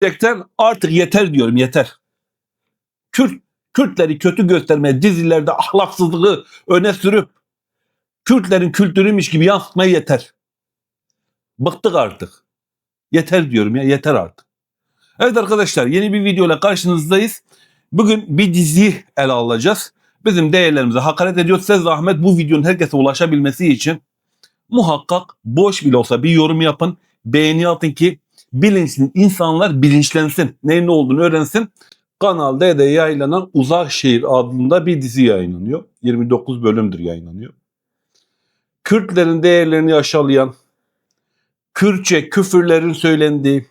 Gerçekten artık yeter diyorum yeter. Kürt, Kürtleri kötü göstermeye dizilerde ahlaksızlığı öne sürüp Kürtlerin kültürüymüş gibi yansıtmaya yeter. Bıktık artık. Yeter diyorum ya yeter artık. Evet arkadaşlar yeni bir videoyla karşınızdayız. Bugün bir diziyi ele alacağız. Bizim değerlerimize hakaret ediyor. Size zahmet bu videonun herkese ulaşabilmesi için muhakkak boş bile olsa bir yorum yapın. Beğeni atın ki bilinçli insanlar bilinçlensin. Neyin ne olduğunu öğrensin. Kanal D'de yayınlanan Uzak Şehir adında bir dizi yayınlanıyor. 29 bölümdür yayınlanıyor. Kürtlerin değerlerini aşağılayan, Kürtçe küfürlerin söylendiği,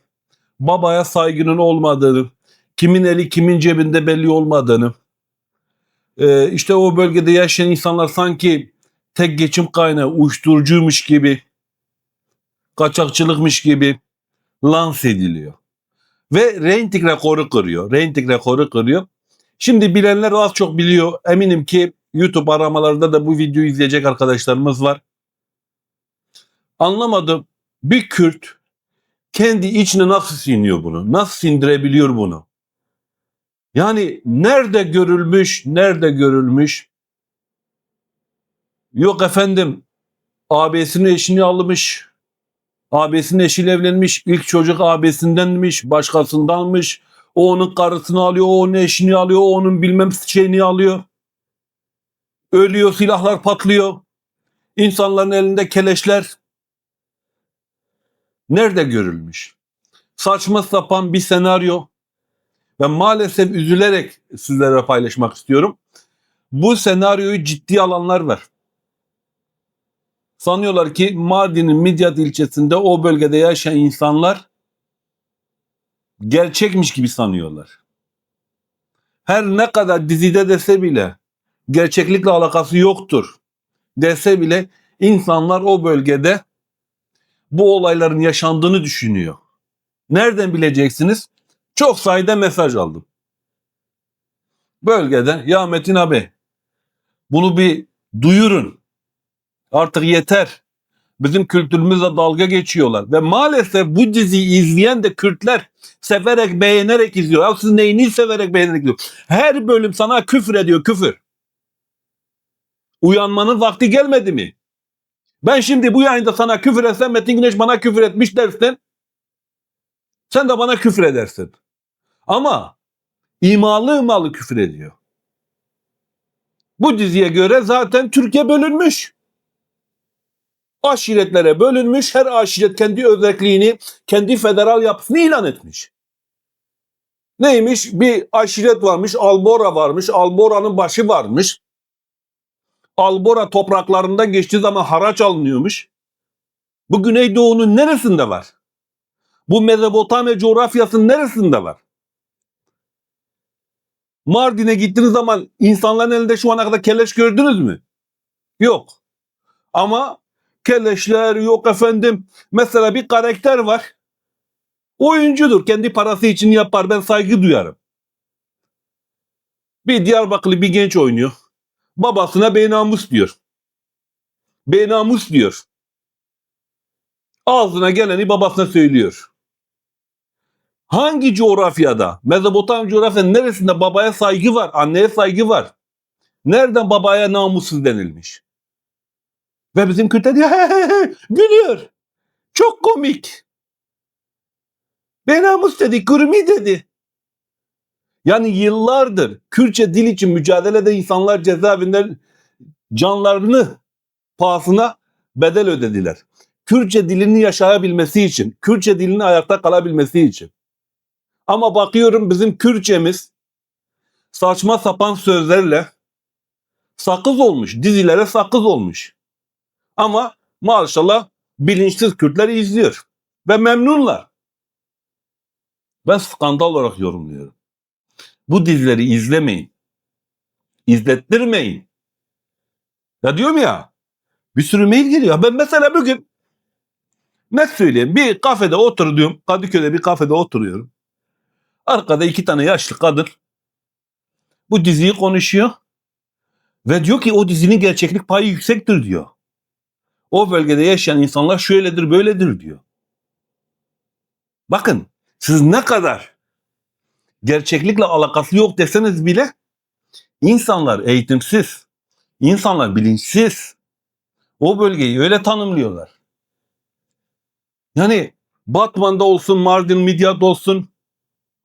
babaya saygının olmadığını, kimin eli kimin cebinde belli olmadığını, e, işte o bölgede yaşayan insanlar sanki tek geçim kaynağı uyuşturucuymuş gibi, kaçakçılıkmış gibi lanse ediliyor. Ve reyting rekoru kırıyor. Reyting rekoru kırıyor. Şimdi bilenler az çok biliyor. Eminim ki YouTube aramalarında da bu videoyu izleyecek arkadaşlarımız var. Anlamadım. Bir Kürt kendi içine nasıl siniyor bunu? Nasıl sindirebiliyor bunu? Yani nerede görülmüş, nerede görülmüş? Yok efendim abisinin eşini almış. Abisinin eşiyle evlenmiş. İlk çocuk abisindenmiş, başkasındanmış. O onun karısını alıyor, o onun eşini alıyor, o onun bilmem şeyini alıyor. Ölüyor, silahlar patlıyor. İnsanların elinde keleşler. Nerede görülmüş? Saçma sapan bir senaryo. Ve maalesef üzülerek sizlere paylaşmak istiyorum. Bu senaryoyu ciddi alanlar var. Sanıyorlar ki Mardin'in Midyat ilçesinde o bölgede yaşayan insanlar gerçekmiş gibi sanıyorlar. Her ne kadar dizide dese bile gerçeklikle alakası yoktur dese bile insanlar o bölgede bu olayların yaşandığını düşünüyor. Nereden bileceksiniz? Çok sayıda mesaj aldım. Bölgede ya Metin abi bunu bir duyurun. Artık yeter. Bizim kültürümüzle dalga geçiyorlar. Ve maalesef bu diziyi izleyen de Kürtler severek beğenerek izliyor. Ya siz neyini severek beğenerek izliyor? Her bölüm sana küfür ediyor küfür. Uyanmanın vakti gelmedi mi? Ben şimdi bu yayında sana küfür etsem Metin Güneş bana küfür etmiş dersin. Sen de bana küfür edersin. Ama imalı imalı küfür ediyor. Bu diziye göre zaten Türkiye bölünmüş. Aşiretlere bölünmüş. Her aşiret kendi özelliğini, kendi federal yapısını ilan etmiş. Neymiş? Bir aşiret varmış, Albora varmış, Albora'nın başı varmış. Albora topraklarından geçtiği zaman haraç alınıyormuş. Bu Güneydoğu'nun neresinde var? Bu Mezopotamya coğrafyasının neresinde var? Mardin'e gittiğiniz zaman insanların elinde şu ana kadar keleş gördünüz mü? Yok. Ama keleşler yok efendim. Mesela bir karakter var. Oyuncudur. Kendi parası için yapar. Ben saygı duyarım. Bir Diyarbakırlı bir genç oynuyor. Babasına beynamus diyor. Beynamus diyor. Ağzına geleni babasına söylüyor. Hangi coğrafyada, Mezopotamya coğrafyanın neresinde babaya saygı var, anneye saygı var? Nereden babaya namussuz denilmiş? Ve bizim Kürtler diyor, he he he, gülüyor. Çok komik. Benamus dedi, kurmi dedi. Yani yıllardır Kürtçe dil için mücadele eden insanlar cezaevinden canlarını pahasına bedel ödediler. Kürtçe dilini yaşayabilmesi için, Kürtçe dilini ayakta kalabilmesi için. Ama bakıyorum bizim Kürtçemiz saçma sapan sözlerle sakız olmuş, dizilere sakız olmuş. Ama maşallah bilinçsiz Kürtler izliyor ve memnunlar. Ben skandal olarak yorumluyorum. Bu dizileri izlemeyin. İzlettirmeyin. Ya diyorum ya bir sürü mail geliyor. Ben mesela bugün ne söyleyeyim bir kafede oturuyorum. Kadıköy'de bir kafede oturuyorum. Arkada iki tane yaşlı kadın bu diziyi konuşuyor. Ve diyor ki o dizinin gerçeklik payı yüksektir diyor. O bölgede yaşayan insanlar şöyledir böyledir diyor. Bakın Siz ne kadar gerçeklikle alakası yok deseniz bile insanlar eğitimsiz, insanlar bilinçsiz. O bölgeyi öyle tanımlıyorlar. Yani Batman'da olsun, Mardin Midyat olsun,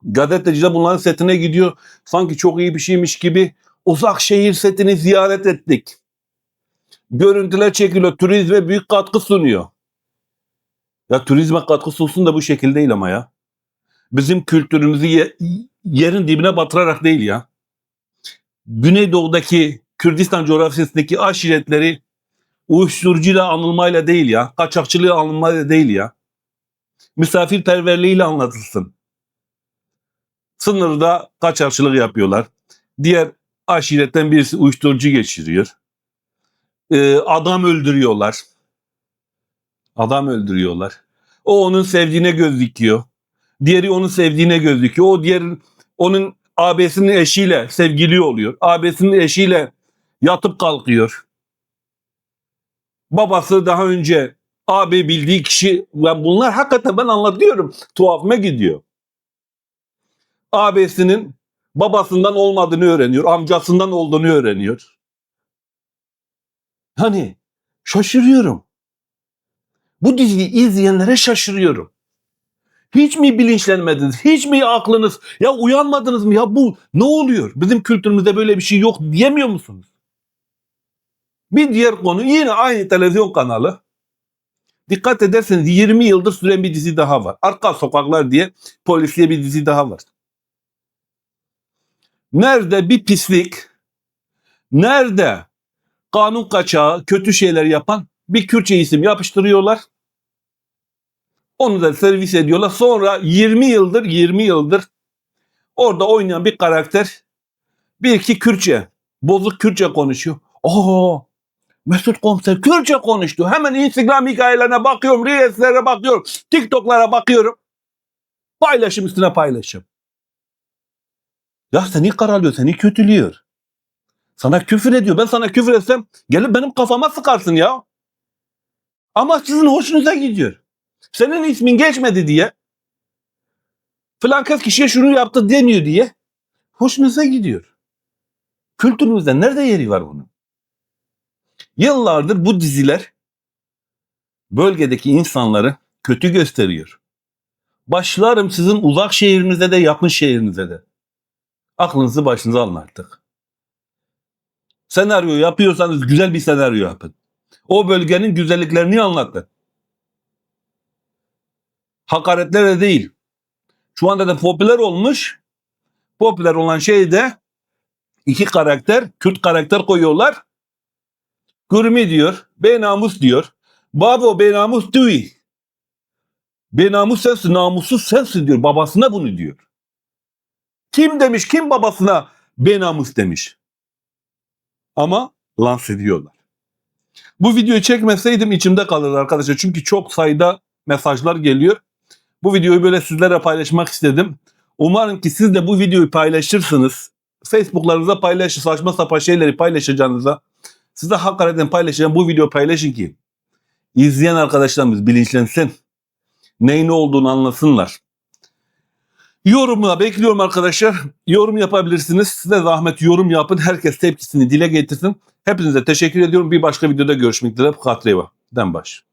gazeteci de bunların setine gidiyor. Sanki çok iyi bir şeymiş gibi uzak şehir setini ziyaret ettik. Görüntüler çekiliyor. Turizme büyük katkı sunuyor. Ya turizme katkı sunsun da bu şekilde değil ama ya. Bizim kültürümüzü ye- yerin dibine batırarak değil ya. Güneydoğu'daki Kürdistan coğrafyasındaki aşiretleri uyuşturucuyla anılmayla değil ya. Kaçakçılığı anılmayla değil ya. Misafirperverliğiyle anlatılsın. Sınırda kaçakçılık yapıyorlar. Diğer aşiretten birisi uyuşturucu geçiriyor. Ee, adam öldürüyorlar. Adam öldürüyorlar. O onun sevdiğine göz dikiyor. Diğeri onun sevdiğine göz dikiyor. O diğer onun abisinin eşiyle sevgili oluyor. Abisinin eşiyle yatıp kalkıyor. Babası daha önce abi bildiği kişi ben bunlar hakikaten ben anlatıyorum. Tuhafıma gidiyor. Abisinin babasından olmadığını öğreniyor. Amcasından olduğunu öğreniyor. Hani şaşırıyorum. Bu diziyi izleyenlere şaşırıyorum. Hiç mi bilinçlenmediniz? Hiç mi aklınız ya uyanmadınız mı? Ya bu ne oluyor? Bizim kültürümüzde böyle bir şey yok diyemiyor musunuz? Bir diğer konu yine aynı televizyon kanalı. Dikkat ederseniz 20 yıldır süren bir dizi daha var. Arka Sokaklar diye polisiye bir dizi daha var. Nerede bir pislik, nerede kanun kaçağı, kötü şeyler yapan bir Kürtçe isim yapıştırıyorlar. Onu da servis ediyorlar. Sonra 20 yıldır 20 yıldır orada oynayan bir karakter bir iki Kürtçe, bozuk Kürtçe konuşuyor. Oo, Mesut Komiser Kürtçe konuştu. Hemen Instagram hikayelerine bakıyorum, Reels'lere bakıyorum, TikTok'lara bakıyorum. Paylaşım üstüne paylaşım. Ya seni karalıyor, seni kötülüyor. Sana küfür ediyor. Ben sana küfür etsem gelip benim kafama sıkarsın ya. Ama sizin hoşunuza gidiyor. Senin ismin geçmedi diye filan kez kişiye şunu yaptı demiyor diye hoşunuza gidiyor. Kültürümüzde nerede yeri var bunun? Yıllardır bu diziler bölgedeki insanları kötü gösteriyor. Başlarım sizin uzak şehrinize de yakın şehrinize de. Aklınızı başınıza alın artık. Senaryo yapıyorsanız güzel bir senaryo yapın. O bölgenin güzelliklerini anlatın. Hakaretlere değil. Şu anda da popüler olmuş. Popüler olan şey de iki karakter, Kürt karakter koyuyorlar. Gürmi diyor, benamus diyor. Babo benamus değil. Benamus sensin, namussuz sensin diyor. Babasına bunu diyor. Kim demiş, kim babasına benamus demiş. Ama lanse ediyorlar. Bu videoyu çekmeseydim içimde kalırdı arkadaşlar. Çünkü çok sayıda mesajlar geliyor. Bu videoyu böyle sizlere paylaşmak istedim. Umarım ki siz de bu videoyu paylaşırsınız. Facebook'larınıza paylaşın. Saçma sapan şeyleri paylaşacağınıza. Size hakikaten paylaşacağım bu videoyu paylaşın ki izleyen arkadaşlarımız bilinçlensin. Neyin ne olduğunu anlasınlar. Yorumla bekliyorum arkadaşlar. Yorum yapabilirsiniz. Size zahmet yorum yapın. Herkes tepkisini dile getirsin. Hepinize teşekkür ediyorum. Bir başka videoda görüşmek üzere. Katreva. Den baş.